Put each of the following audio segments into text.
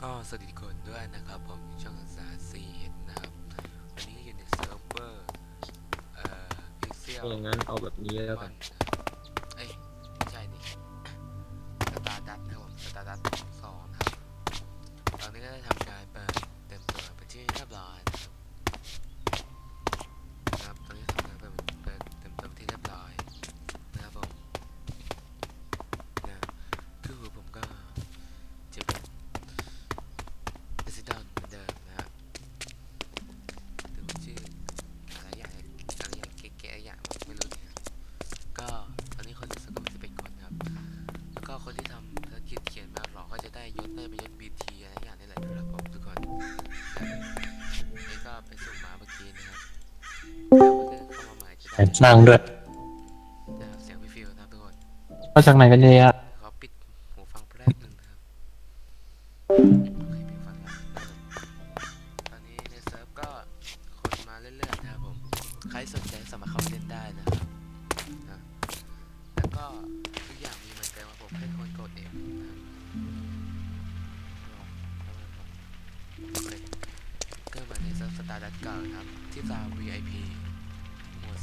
ก็สวัสดีคนด้วยนะครับ ผมช่องสาซีเอ็นนะครับ วันนี้อยู่ในเซิร์ฟเวอร์ เอ่อพิเซียลถ้าอย่างนั้นเอาแบบนี้แล้วกัน ก็คนที่ทำภารกิจเขียนมาหลอกก็จะได้ยศได้เป็นยศ BT อะไรอย่างนี้แหละครับผมทุกคนนี่ก็ไปสุ่มมาเมื่อกี้นะครับแล้วคนที่เข้ามาใหม่จะได้แอบสร้างด้วยนะครับเสียงพี่ฟิวนะครับทุกคนมาจากไหนกันเนี่ย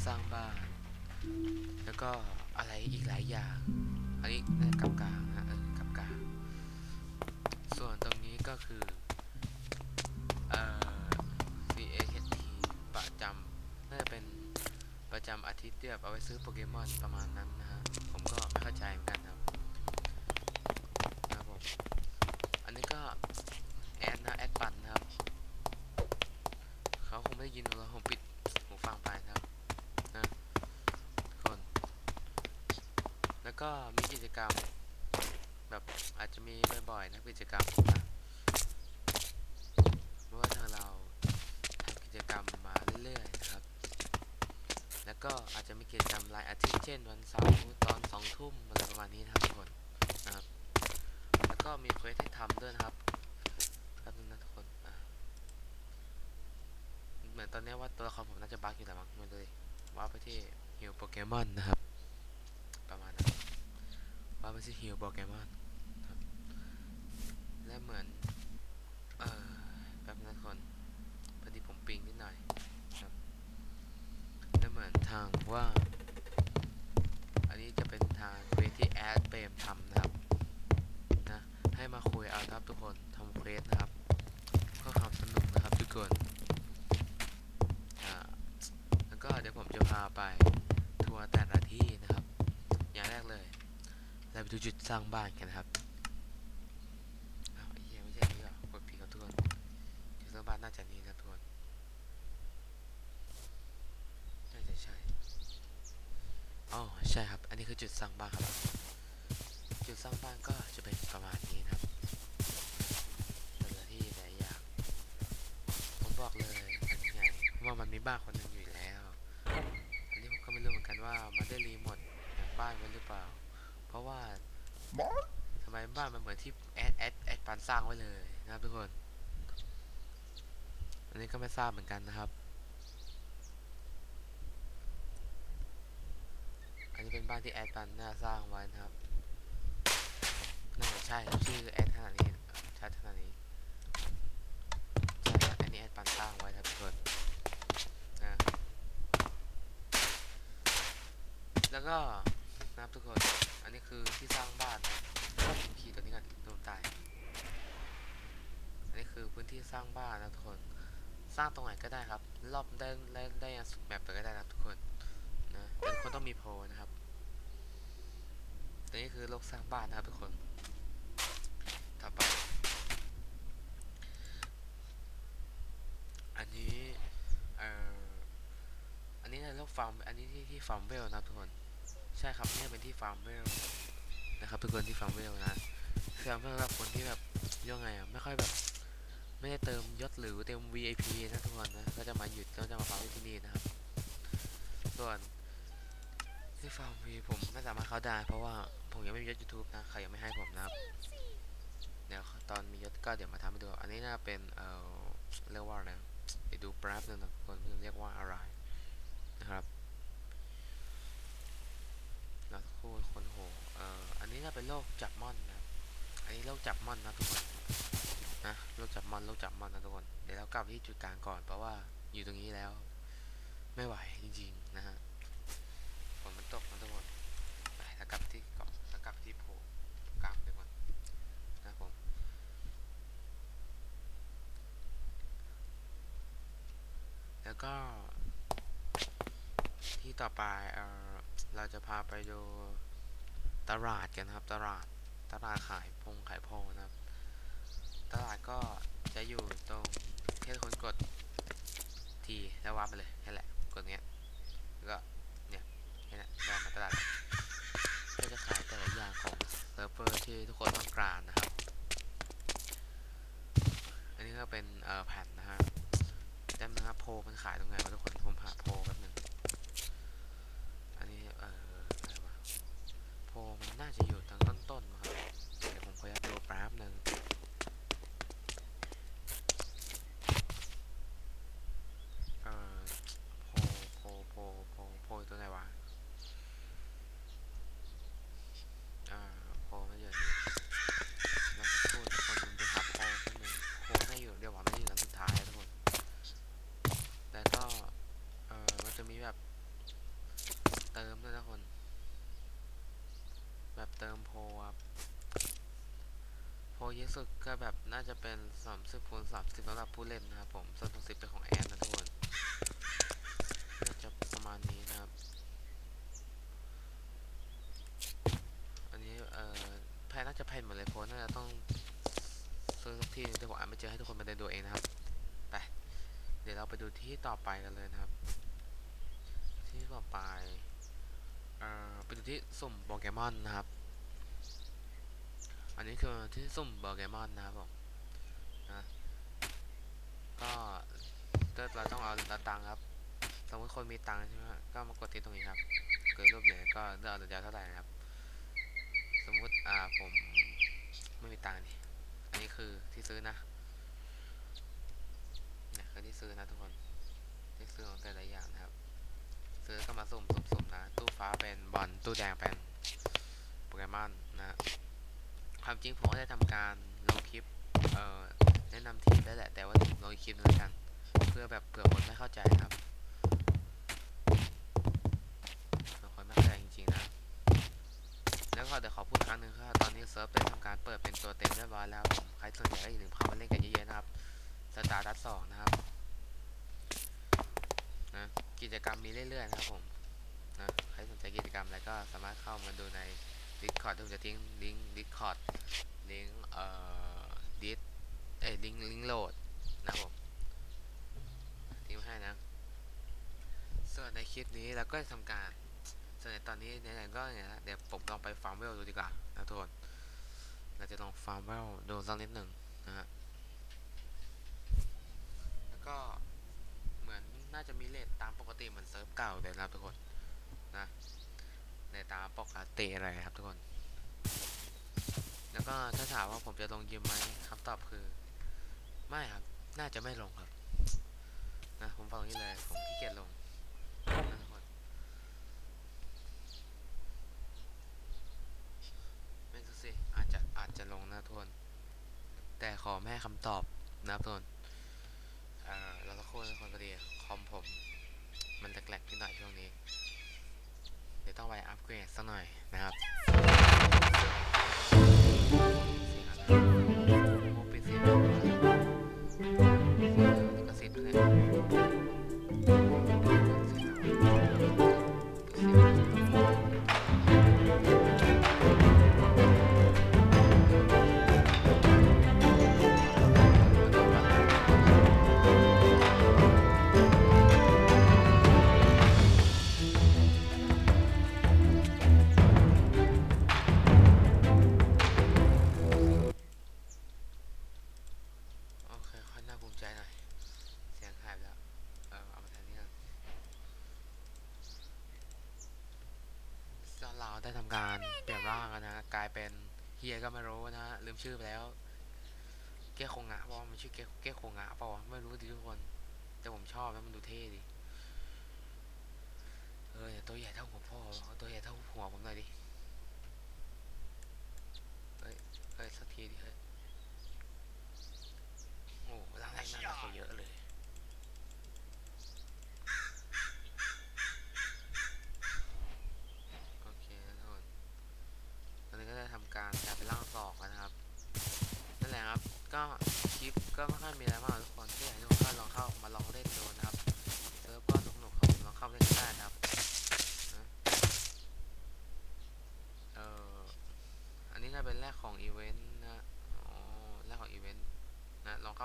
สร้างบ้าน แล้วก็อะไรอีกหลายอย่าง อันนี้น่ากับกลางนะเออกับกลางส่วนตรงนี้ก็คือ เอ่อ CAHT ประจำน่าจะเป็นประจำอาทิตย์เดียบเอาไว้ซื้อโปเกมอนประมาณนั้นนะฮะ ผมก็ไม่เข้าใจเหมือนกันนะครับผม อันนี้ก็แอดนะแอดปั่นนะครับ เขาคงไม่ได้ยินเราผมปิดหูฟังไปนะครับนะทุกคน แล้วก็มีกิจก รรม แบบอาจจะมีบ่อยๆนะกิจกรรมนะเพราะว่าทางเราทำกิจกรรมมาเรื่อยๆนะครับ แล้วก็อาจจะมีกิจกรรมรายอาทิตย์เช่นวันเสาร์ตอนสองทุ่มอะไรประมาณนี้นะครับทุกคนนะครับแล้วก็มีเควสให้ทำด้วยนะครับแป๊บนึงนะทุกคนเหมือนตอนนี้ว่าตัวละครผมน่าจะบั๊กอยู่แต่มั้งไม่เลยว่าไปที่ฮิวโปเกมอนนะครับ ซิฮิลโปเกมอนและเหมือนเอ่อแป๊บนึงนะคนพอดีผมปิงนิดหน่อยครับและเหมือนทางว่า อันนี้จะเป็นทางเควสที่แอดเปรมทำนะครับนะให้มาคุยเอาครับทุกคนทำเควสนะครับเพื่อความสนุกนะครับทุกคน อ่า แล้วก็เดี๋ยวผมจะพาไปทัวร์แต่ละที่นะครับ อย่างแรกเลย เราไป ดูจุดสร้างบ้านกันนะครับอ้าไอ้เหี้ยไม่ใช่นี่หรอกดผิดครับทุกคนจุดสร้างบ้านน่าจะนี้นะทุกคนน่าจะใช่อ๋อใช่ครับ อันนี้คือจุดสร้างบ้านครับ จุดสร้างบ้านก็จะเป็นประมาณนี้นะครับแต่ละที่แต่อย่างผมบอกเลยอันใหญ่ว่ามันมีบ้านคนหนึ่งอยู่แล้ว อันนี้ผมก็ไม่รู้เหมือนกันว่ามันได้รีโมทบ้านไว้หรือเปล่า เพราะว่าทำไมบ้านมันเหมือนที่แอดแอดแอดปันสร้างไว้เลยนะครับทุกคน อันนี้ก็ไม่ทราบเหมือนกันนะครับ อันนี้เป็นบ้านที่แอดปันน่าสร้างไว้นะครับน่าจะใช่ครับชื่อแอดขนาดนี้ชัดขนาดนี้ใช่ครับอันนี้แอดปันสร้างไว้ครับทุกคนนะแล้วก็ นะครับทุกคน อันนี้คือที่สร้างบ้านนะครับขี่ตัวนี้กันโดนตาย อันนี้คือพื้นที่สร้างบ้านนะทุกคน สร้างตรงไหนก็ได้ครับ รอบได้ได้ได้สุดแมปเลยก็ได้นะครับทุกคนนะแต่ทุกคนต้องมีโพนะครับตัวนี้คือโลกสร้างบ้านนะครับทุกคน ต่อไป อันนี้ เอ่อ อันนี้ในโลกฟาร์ม อันนี้ที่ที่ฟาร์มเวลนะทุกคน ช่ครับนี่เป็นที่ฟาร์มเวลนะครับทุกคนที่ฟาร์มเวลนะคือฟาร์มเวลสำหรับคนที่แบบยังไงอะไม่ค่อยแบบ ไม่ได้เติมยศหรือเติม VIP นะทุกคนนะก็จะมาหยุดก็จะมาฟาร์มที่นี่นะครับ ส่วนที่ฟาร์มวีผมไม่สามารถเข้าได้เพราะว่าผมยังไม่มียศ YouTube นะใครยังไม่ให้ผมนะครับเดี๋ยวตอนมียศก็เดี๋ยวมาทำให้ดู อันนี้น่าเป็นเอ่อเรียกว่าอะไรนะเดี๋ยวดูแป๊บนึงนะทุกคนเรียกว่าอะไรนะครับ แล้วสักครู่คนโหเอ่ออันนี้น่าเป็นโรคจับม่อนนะอันนี้โรคจับม่อนนะทุกคนนะที่จุดกลางก่อนเพราะว่าอยู่ตรงนี้แล้ว ไม่ไหวจริงๆนะฮะฝนมันตกนะทุกคนไปแล้วกลับที่เกาะแล้วกลับที่โพกลางดีกว่านะผมแล้วก็ที่ต่อไปเอ่อ เราจะพาไปดูตลาดกันนะครับ ตลาดตลาดขายพงขายโพนะครับ ตลาดก็จะอยู่ตรงแค่คนกดทีแล้ววับไปเลยแค่แหละกดเนี้ยแล้วก็เนี่ยแค่ได้มาตลาดก็จะขายแต่ละอย่างของเซิร์ฟเวอร์ที่ทุกคนต้องการนะครับ อันนี้ก็เป็นเอ่อแผ่นนะฮะแป๊บนะครับโพมันขายตรงไหนวะทุกคนผมหาโพแป๊บหนึงอันนี้เอ่ออะไรวะ โพลมันน่าจะอยู่ทางต้นๆมั้งครับเดี๋ยวผมขออนุญาตดูแป๊บหนึ่ง เอ่อโพโพโพโพโพอยู่ตัวไหนวะอ่าโพไม่อยู่นี่เราจะพูดทุกคนมันไปหาโพนิดนึงโพน่าอยู่เดี๋ยวว่ามันอยู่อันสุดท้ายอะทุกคน แต่ก็เอ่อมันจะมีแบบเติมด้วยนะคน แบบ เติมโพครับ โพเยอะสุดก็แบบน่าจะเป็น30คูณ30สำหรับผู้เล่นนะครับผม ส่วน60เป็นของแอนนะทุกคนน่าจะประมาณนี้นะครับ อันนี้เอ่อแพนน่าจะแพนหมดเลยโพน่าจะต้องซื้อสักที่แต่ผมอ่านไม่เจอให้ทุกคนมาเดินดูเองนะครับ ไป เดี๋ยวเราไปดูที่ต่อไปกันเลยนะครับ ที่ต่อไป เอ่อ ไปดูที่สุ่มโปเกมอนนะครับ นนี้คือที่สุ่มโปเกมอนนะครับผมนะก็เราต้องเอาเราตังครับ สมมติคนมีตังใช่ไหมก็มากดที่ตรงนี้ครับเกิดรูปเหรียญก็เลือกเอาเหรียญเท่าไหร่นะครับ สมมุติอ่าผมไม่มีตังนี่อันนี้คือที่ซื้อนะเนี่ยคือที่ซื้อนะทุกคนที่ซื้อของแต่ละอย่างนะครับ ซื้อก็มาสุ่มสุ่มสุ่มนะ ตู้ฟ้าเป็นบอลตู้แดงเป็นโปเกมอนนะฮะ ความจริงผมก็ได้ทำการลงคลิปเอ่อแนะนำทีมได้แหละ แต่ว่าผมลงอีกคลิปแล้วกัน เพื่อแบบเผื่อคนไม่เข้าใจครับเผื่อคนไม่เข้าใจจริงๆนะ แล้วก็เดี๋ยวขอพูดครั้งหนึ่งครับตอนนี้เซิร์ฟได้ทำการเปิดเป็นตัวเต็มเรียบร้อยแล้วใครสนใจก็อย่าลืมเข้ามาเล่นกันเยอะๆนะครับสตาร์ดัสสองนะครับนะกิจกรรมมีเรื่อยๆนะครับผมนะใครสนใจกิจกรรมอะไรก็สามารถเข้ามาดูใน Discord ผมจะทิ้งลิงก์ Discord ลิงก์เอ่อดิสเอ้ลิงก์ลิงก์โหลดนะผมทิ้งให้นะ ส่วนในคลิปนี้เราก็จะทำการส่วนในตอนนี้ไหนๆก็เนี่ยนะเดี๋ยวผมลองไปฟาร์มเวลดูดีกว่านะทุกคนเราจะลองฟาร์มเวลดูสักนิดหนึ่งนะฮะแล้วก็เหมือนน่าจะมีเลทตามปกติเหมือนเซิร์ฟเก่าเลยนะทุกคน ในตามปกติอะไรครับทุกคน แล้วก็ถ้าถามว่าผมจะลงยิมไหมคำตอบคือ ไม่ครับ น่าจะไม่ลงครับ นะผมฟังอย่างนี้เลยผมขี้เกียจลงนะทุกคนไม่รู้สิอาจจะอาจจะลงนะทุกคน แต่ขอไม่คำตอบนะทุกคนเอ่อเราก็คู่ทุกคนพอดีคอมผม มันแหลกๆนิดหน่อยช่วงนี้ ต้องไปอัปเกรดสักหน่อยนะครับ ได้ทำการเปลี่ยนร่างแล้วนะกลายเป็นเฮียก็ไม่รู้นะฮะลืมชื่อไปแล้ว เก้คงงะเปล่าวะมันชื่อเก้เก้คงงะเปล่าวไม่รู้ดิทุกคน แต่ผมชอบนะมันดูเท่ดิเอออย่าตัวใหญ่เท่าหัวพ่อเอาตัวใหญ่เท่าหัวผมหน่อยดิเฮ้ยเฮ้ยสักทีดิเฮ้ยโอ้ร่างแรกน่ารักกว่าเยอะเลย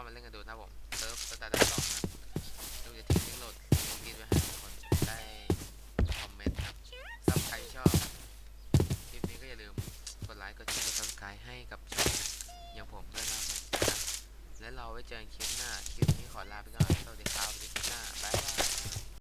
มาเล่นกันดูนะครับผมเซิร์ฟสตาร์ทสองนะดูจะทิ้งลิงก์โหลดลิงก์นี้ไว้ให้ทุกคนได้คอมเมนต์ครับซับใครชอบคลิปนี้ก็อย่าลืมกดไลค์กดแชร์กดซับสไครต์ให้กับช่องอย่างผมด้วยนะครับและเราไว้เจอกันคลิปหน้าคลิปนี้ขอลาไปก่อนสวัสดีครับสวัสดีคลิปหน้าบ๊ายบาย